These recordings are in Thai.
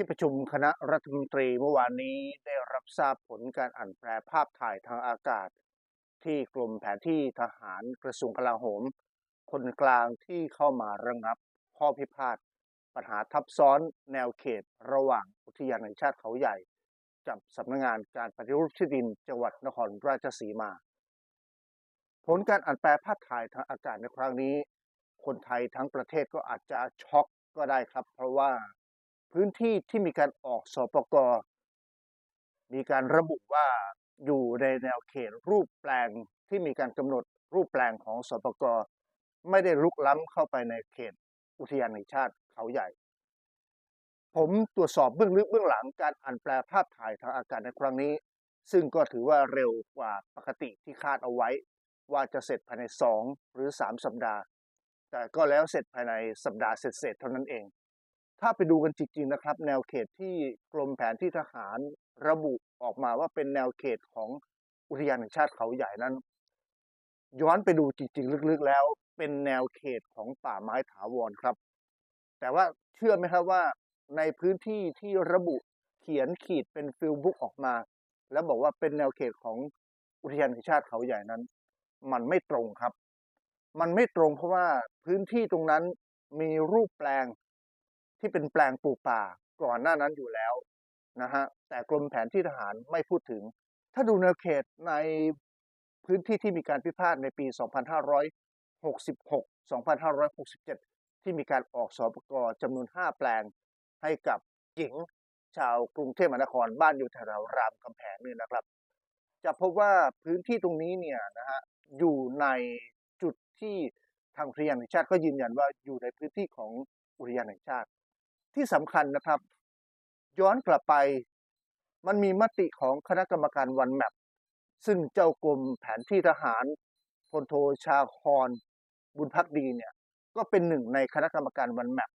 ที่ประชุมคณะรัฐมนตรีเมื่อวานนี้ได้รับทราบผลการอ่านแปลภาพถ่ายทางอากาศ ที่กรมแผนที่ทหารกระทรวงกลาโหม คนกลางที่เข้ามาระงับข้อพิพาทปัญหาทับซ้อนแนวเขตระหว่างอุทยานแห่งชาติเขาใหญ่กับสำนักงานการปฏิรูปที่ดินจังหวัดนครราชสีมา ผลการอ่านแปลภาพถ่ายทางอากาศในครั้งนี้ คนไทยทั้งประเทศก็อาจจะช็อกก็ได้ครับ เพราะว่า พื้นที่ที่มีการออกสอปกมีการระบุว่าอยู่ในแนวเขตรูปแปลงที่มีการกำหนดรูปแปลงของสปกไม่ได้ลุกล้ำเข้าไปในเขตอุทยานแห่งชาติเขาใหญ่ ผมตรวจสอบเบื้องลึกเบื้องหลังการอ่านแปลภาพถ่ายทางอากาศในครั้งนี้ ซึ่งก็ถือว่าเร็วกว่าปกติที่คาดเอาไว้ ว่าจะเสร็จภายใน 2 หรือ 3 สัปดาห์ แต่ก็แล้วเสร็จภายในสัปดาห์เสร็จๆเท่านั้นเอง ถ้าไปดูกันจริงๆนะครับ แนวเขตที่กรมแผนที่ทหารระบุออกมาว่าเป็นแนวเขตของอุทยานแห่งชาติเขาใหญ่นั้น ย้อนไปดูจริงๆลึกๆแล้ว เป็นแนวเขตของป่าไม้ถาวรครับ แต่ว่าเชื่อไหมครับว่า ในพื้นที่ที่ระบุเขียนขีดเป็นฟิลบุ๊กออกมา แล้วบอกว่าเป็นแนวเขตของอุทยานแห่งชาติเขาใหญ่นั้น มันไม่ตรงครับ มันไม่ตรงเพราะว่าพื้นที่ตรงนั้นมีรูปแปลง ที่เป็นแปลงปลูกป่าก่อนหน้านั้นอยู่แล้วนะฮะแต่กรมแผนที่ทหารไม่พูดถึง ถ้าดูแนวเขตในพื้นที่ที่มีการพิพาทในปี 2566 2567 ที่มีการออกสอบประกอบจำนวน 5 แปลงให้กับหญิงชาวกรุงเทพมหานครบ้านอยู่แถวรามคำแหงนี่นะครับ จะพบว่าพื้นที่ตรงนี้เนี่ยนะฮะอยู่ในจุดที่ทางอุทยานแห่งชาติก็ยืนยันว่าอยู่ในพื้นที่ของอุทยานแห่งชาติ ที่สำคัญนะครับ ย้อนกลับไป มันมีมติของคณะกรรมการวันแมปซึ่งเจ้ากรมแผนที่ทหารพลโทชาคอนบุญพักดีเนี่ย ก็เป็นหนึ่งในคณะกรรมการวันแมป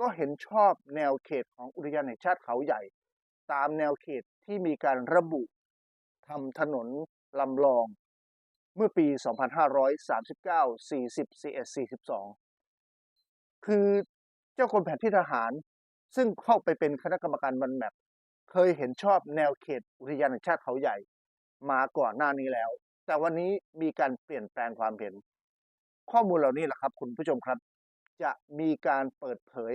ก็เห็นชอบแนวเขตของอุทยานแห่งชาติเขาใหญ่ ตามแนวเขตที่มีการระบุทำถนนลำลอง เมื่อปี 2539 40 41 42 คือ จ้ากรมแผนที่ทหาร ซึ่งเข้าไปเป็นคณะกรรมการวันแมปเคยเห็นชอบแนวเขตอุทยานแห่งชาติเขาใหญ่ มาก่อนหน้านี้แล้ว แต่วันนี้มีการเปลี่ยนแปลงความเห็น ข้อมูลเหล่านี้แหละครับ คุณผู้ชมครับ จะมีการเปิดเผย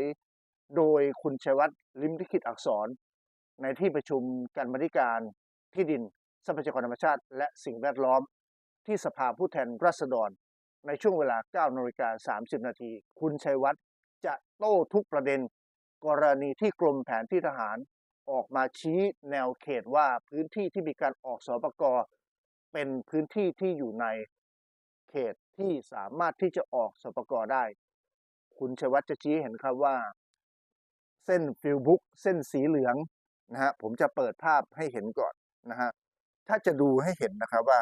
โดยคุณชัยวัฒน์ลิมลิขิตอักษร ในที่ประชุมการบริการที่ดินทรัพยากรธรรมชาติ และสิ่งแวดล้อม ที่สภาผู้แทนราษฎร ในช่วงเวลา9นาฬิกา30 นาที คุณชัยวัฒน์ จะโต้ทุกประเด็น กรณีที่กรมแผนที่ทหารออกมาชี้แนวเขตว่าพื้นที่ที่มีการออกสปกเป็นพื้นที่ที่อยู่ในเขตที่สามารถที่จะออกสปกได้ คุณชัยวัฒน์จะชี้เห็นครับว่า เส้นฟิลบุ๊กเส้นสีเหลืองนะฮะผมจะเปิดภาพให้เห็นก่อนนะฮะถ้าจะดูให้เห็นนะครับว่า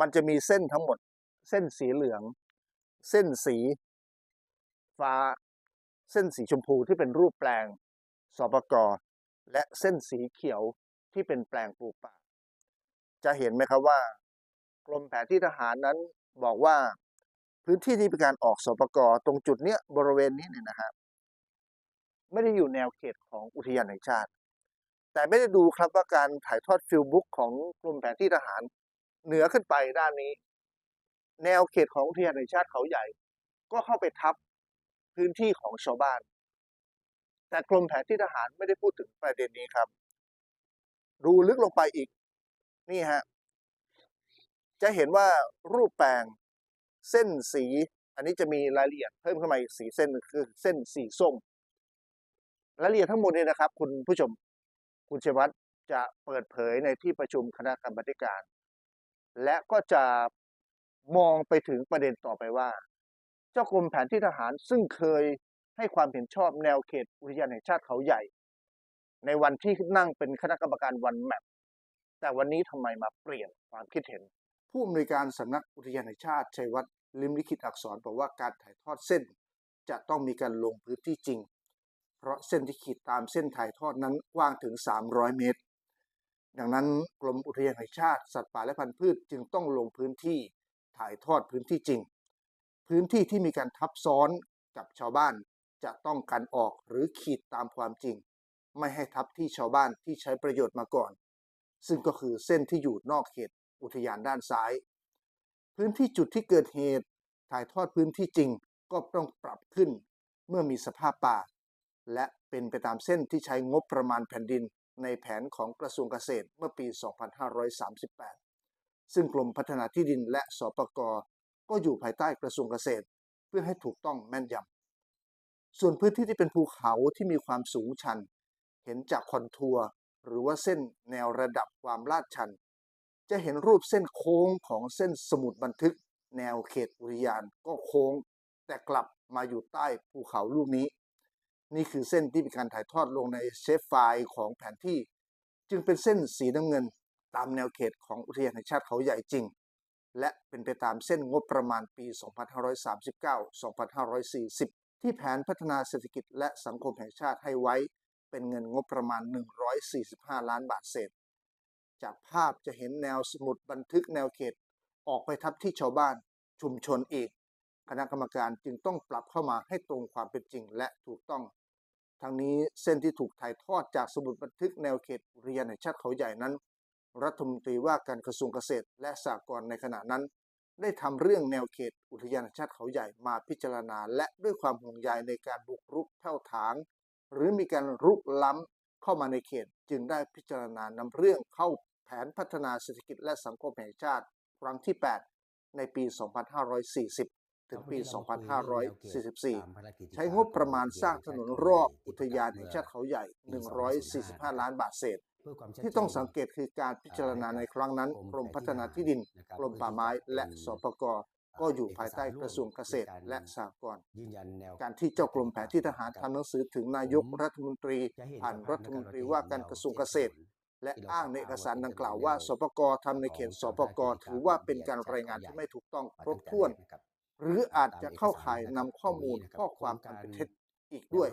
มันจะมีเส้นทั้งหมด เส้นสีเหลือง เส้นสีฟ้า เส้นสีชมพูที่เป็นรูปแปลงสปกและเส้นสีเขียวที่เป็นแปลงปลูกป่า จะเห็นไหมครับว่ากรมแผนที่ทหารนั้นบอกว่าพื้นที่ที่เป็นการออกสปกตรงจุดเนี้ยบริเวณนี้เนี่ยนะครับไม่ได้อยู่แนวเขตของอุทยานแห่งชาติ แต่ไม่ได้ดูครับว่าการถ่ายทอดฟิลบุ๊กของกรมแผนที่ทหาร เหนือขึ้นไปด้านนี้ แนวเขตของอุทยานแห่งชาติเขาใหญ่ ก็เข้าไปทับ พื้นที่ของชาวบ้าน แต่กรมแผนที่ทหารไม่ได้พูดถึงประเด็นนี้ครับ ดูลึกลงไปอีก นี่ฮะ จะเห็นว่ารูปแปลงเส้นสี อันนี้จะมีรายละเอียดเพิ่มขึ้นมาอีกสีเส้นคือเส้นสีส้มรายละเอียดทั้งหมดนี้นะครับ คุณผู้ชมคุณเชวัฒน์จะเปิดเผยในที่ประชุมคณะกรรมการ และก็จะมองไปถึงประเด็นต่อไปว่า จ้ากรมแผนที่ทหารซึ่งเคยให้ความเห็นชอบแนวเขตอุทยานแห่งชาติเขาใหญ่ ในวันที่นั่งเป็นคณะกรรมการวันแมปแต่วันนี้ทำไมมาเปลี่ยนความคิดเห็น ผู้อำนวยการสำนักอุทยานแห่งชาติชัยวัฒน์ลิมลิขิตอักษรบอกว่าการถ่ายทอดเส้น จะต้องมีการลงพื้นที่จริง เพราะเส้นที่ขีดตามเส้นถ่ายทอดนั้นกว้างถึง 300 เมตร ดังนั้นกรมอุทยานแห่งชาติ สัตว์ป่าและพันธุ์พืชจึงต้องลงพื้นที่ถ่ายทอดพื้นที่จริง พื้นที่ที่มีการทับซ้อนกับชาวบ้านจะต้องกันออกหรือขีดตามความจริง ไม่ให้ทับที่ชาวบ้านที่ใช้ประโยชน์มาก่อน ซึ่งก็คือเส้นที่อยู่นอกเขตอุทยานด้านซ้าย พื้นที่จุดที่เกิดเหตุ ถ่ายทอดพื้นที่จริงก็ต้องปรับขึ้น เมื่อมีสภาพป่า และเป็นไปตามเส้นที่ใช้งบประมาณแผ่นดินในแผนของกระทรวงเกษตรเมื่อปี 2538 ซึ่งกรมพัฒนาที่ดินและสปก ก็อยู่ภายใต้กระทรวงเกษตร เพื่อให้ถูกต้องแม่นยำส่วนพื้นที่ที่เป็นภูเขาที่มีความสูงชัน เห็นจากคอนทัวร์หรือว่าเส้นแนวระดับความลาดชัน จะเห็นรูปเส้นโค้งของเส้นสมุดบันทึก แนวเขตอุทยานก็โค้ง แต่กลับมาอยู่ใต้ภูเขาลูกนี้ นี่คือเส้นที่มีการถ่ายทอดลงในเชฟไฟล์ของแผนที่ จึงเป็นเส้นสีน้ำเงินตามแนวเขตของอุทยานแห่งชาติเขาใหญ่จริง และเป็นไปตามเส้นงบประมาณปี 2539-2540 ที่แผนพัฒนาเศรษฐกิจและสังคมแห่งชาติให้ไว้ เป็นเงินงบประมาณ 145 ล้านบาทเศษ จากภาพจะเห็นแนวสมุดบันทึกแนวเขต ออกไปทับที่ชาวบ้านชุมชนอีก คณะกรรมการจึงต้องปรับเข้ามาให้ตรงความเป็นจริงและถูกต้องทั้งนี้เส้นที่ถูกถ่ายทอดจากสมุดบันทึกแนวเขตอุทยานแห่งชาติเขาใหญ่นั้น รัฐมนตรีว่าการกระทรวงเกษตร และสหกรณ์ในขณะนั้น ได้ทำเรื่องแนวเขตอุทยานแห่งชาติเขาใหญ่มาพิจารณา และด้วยความห่วงใยในการบุกรุกแผ่วถาง หรือมีการรุกล้ำเข้ามาในเขต จึงได้พิจารณานำเรื่องเข้าแผนพัฒนาเศรษฐกิจและสังคมแห่งชาติ ครั้งที่ 8 ในปี 2540 ถึงปี 2544 ใช้งบประมาณสร้างถนนรอบอุทยานแห่งชาติเขาใหญ่ 145 ล้านบาทเศษ ที่ต้องสังเกตคือการพิจารณาในครั้งนั้นกรมพัฒนาที่ดินกรมป่าไม้และสปกก็อยู่ภายใต้กระทรวงเกษตรและสหกรณ์ยืนยันแนวการที่เจ้ากรมแผนที่ทหารทำหนังสือถึงนายกรัฐมนตรีผ่านรัฐมนตรีว่าการกระทรวงเกษตร และอ้างในเอกสารดังกล่าวว่าสปกทำในเขตสปกถือว่าเป็นการรายงานที่ไม่ถูกต้องครบถ้วน หรืออาจจะเข้าข่ายนำข้อมูลข้อความอันเป็นเท็จอีกด้วย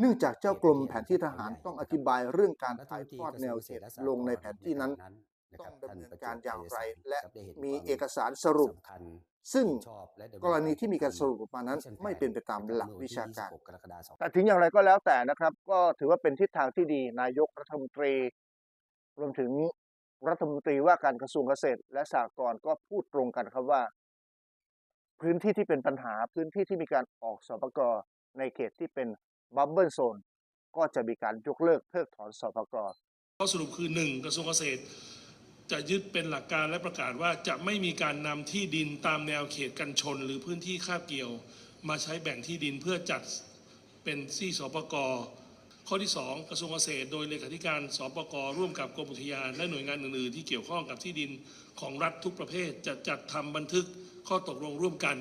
เนื่องจากเจ้ากรมแผนที่ทหารต้องอธิบายเรื่องการถ่ายทอดแนวเขตลงในแผนที่นั้นต้องดำเนินการอย่างไร และมีเอกสารสรุป ซึ่งกรณีที่มีการสรุปออกมานั้น ไม่เป็นไปตามหลักวิชาการ แต่ถึงอย่างไรก็แล้วแต่นะครับ ก็ถือว่าเป็นทิศทางที่ดีนายกรัฐมนตรี รวมถึงรัฐมนตรีว่าการกระทรวงเกษตร และสหกรณ์ก็พูดตรงกันครับว่า พื้นที่ที่เป็นปัญหาพื้นที่ที่มีการออกสปกในเขตที่เป็น บับเบิลโซนก็จะมีการยกเลิกเพิกถอนสปกข้อสรุปคือหนึ่งกระทรวงเกษตร จะยึดเป็นหลักการและประกาศว่าจะไม่มีการนำที่ดินตามแนวเขตกันชน หรือพื้นที่คาบเกี่ยว มาใช้แบ่งที่ดินเพื่อจัดเป็นที่สปกข้อที่สองกระทรวงเกษตร โดยเลขาธิการสปกร่วมกับกรมอุทยานและหน่วยงานอื่นๆ ที่เกี่ยวข้องกับที่ดินของรัฐทุกประเภทจะจัดทำบันทึกข้อตกลงร่วมกัน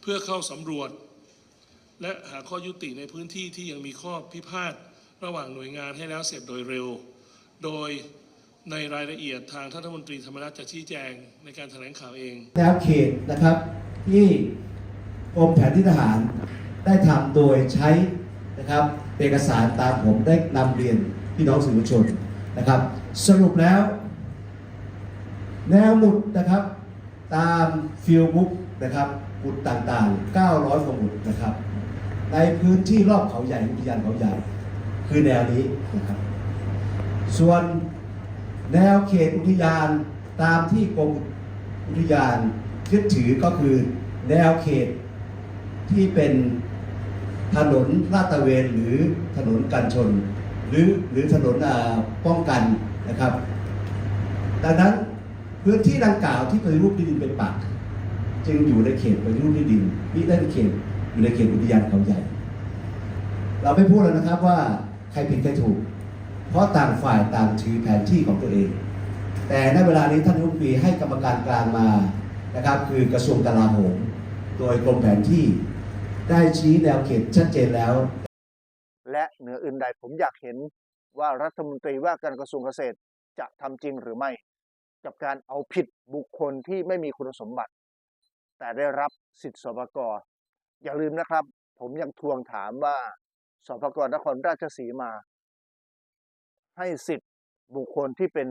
เพื่อเข้าสำรวจ และหาข้อยุติในพื้นที่ที่ยังมีข้อพิพาทระหว่างหน่วยงานให้แล้วเสร็จโดยเร็ว โดยในรายละเอียดทางท่านรัฐมนตรีธรรมนัฐจะชี้แจงในการแถลงข่าวเอง แนวเขตนะครับที่กรมแผนที่ทหารได้ทำโดยใช้นะครับเอกสารตามผมได้นำเรียนพี่น้องสื่อมวลชนนะครับ สรุปแล้ว แนวหมุดนะครับ ตามฟิลบุ๊กนะครับหมุดต่างๆ 900กว่าหมุดนะครับ ในพื้นที่รอบเขาใหญ่อุทยานเขาใหญ่ คือแนวนี้นะครับ ส่วนแนวเขตอุทยานตามที่กรมอุทยานยึดถือก็คือแนวเขตที่เป็นถนนลาดตระเวนหรือถนนกันชน หรือหรือถนนป้องกันนะครับ ดังนั้นพื้นที่ดังกล่าวที่ปฏิรูปที่ดินเป็นปักจึงอยู่ในเขตปฏิรูปที่ดินมิได้ในเขต อยู่ในเขตอุทยานเขาใหญ่ เราไม่พูดแล้วนะครับว่าใครผิดใครถูก เพราะต่างฝ่ายต่างถือแผนที่ของตัวเอง แต่ในเวลานี้ท่านรัฐมนตรีให้กรรมการกลางมานะครับ คือกระทรวงกลาโหม โดยกรมแผนที่ได้ชี้แนวเขตชัดเจนแล้ว และเหนืออื่นใดผมอยากเห็นว่ารัฐมนตรีว่าการกระทรวงเกษตรจะทำจริงหรือไม่ กับการเอาผิดบุคคลที่ไม่มีคุณสมบัติ แต่ได้รับสิทธิสปก อย่าลืมนะครับ ผมยังทวงถามว่าสปกนครราชสีมา ให้สิทธิ์บุคคลที่เป็น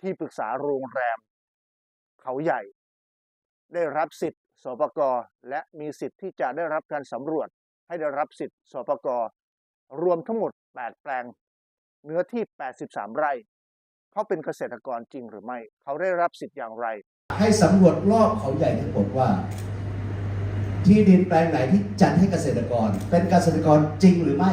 ที่ปรึกษาโรงแรม เขาใหญ่ ได้รับสิทธิ์สปกและมีสิทธิ์ที่จะได้รับการสำรวจ ให้ได้รับสิทธิ์สปกรวมทั้งหมด 8 แปลง เนื้อที่ 83 ไร่ เขาเป็นเกษตรกรจริงหรือไม่ เขาได้รับสิทธิ์อย่างไร ให้สำรวจรอบเขาใหญ่ทั้งหมดว่า ที่ดินแปลงไหนที่จัดให้เกษตรกร เป็นเกษตรกรจริงหรือไม่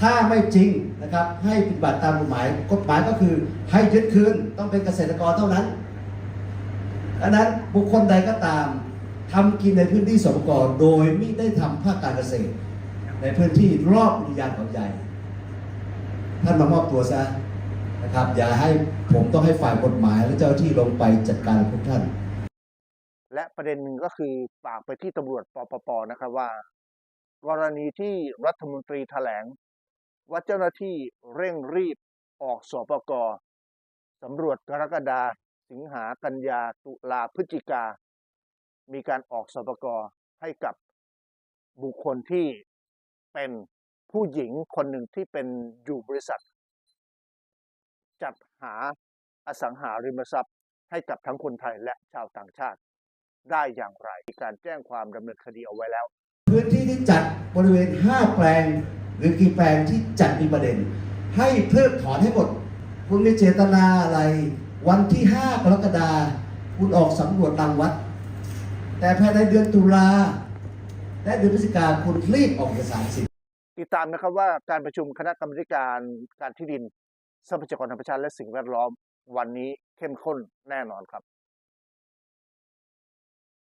ถ้าไม่จริงนะครับ ให้ปฏิบัติตามกฎหมายกฎหมายก็คือให้ยึดคืนต้องเป็นเกษตรกรเท่านั้นดังนั้นบุคคลใดก็ตามทำกินในพื้นที่สปกรโดยไม่ได้ทำภาคการเกษตร ในพื้นที่รอบอุทยานเขาใหญ่ ท่านมามอบตัวซะนะครับ อย่าให้ผมต้องให้ฝ่ายกฎหมายและเจ้าหน้าที่ลงไปจัดการพวกท่าน และประเด็นหนึ่งก็คือฝากไปที่ตำรวจปปปนะครับว่า กรณีที่รัฐมนตรีแถลง ว่าเจ้าหน้าที่เร่งรีบออกสปกสำรวจกรกฎาสิงหากันยาตุลาพฤศจิกา มีการออกสปกให้กับบุคคลที่เป็นผู้หญิงคนหนึ่งที่เป็นอยู่บริษัท จัดหาอสังหาริมทรัพย์ให้กับทั้งคนไทยและชาวต่างชาติ ได้อย่างไร มีการแจ้งความดำเนินคดีเอาไว้แล้ว พื้นที่ที่จัดบริเวณ 5 แปลง หรือกี่แปลงที่จัดมีประเด็น ให้เพิกถอนให้หมด คุณมีเจตนาอะไร วันที่ 5 กรกฎาคมคุณออกสำรวจรังวัด แต่ภายในเดือนตุลาและเดือนพฤศจิกาคุณรีบออกเอกสารสิทธิ์ติดตามนะครับว่าการประชุมคณะกรรมการการที่ดินทรัพยากรธรรมชาติและสิ่งแวดล้อมวันนี้เข้มข้นแน่นอนครับ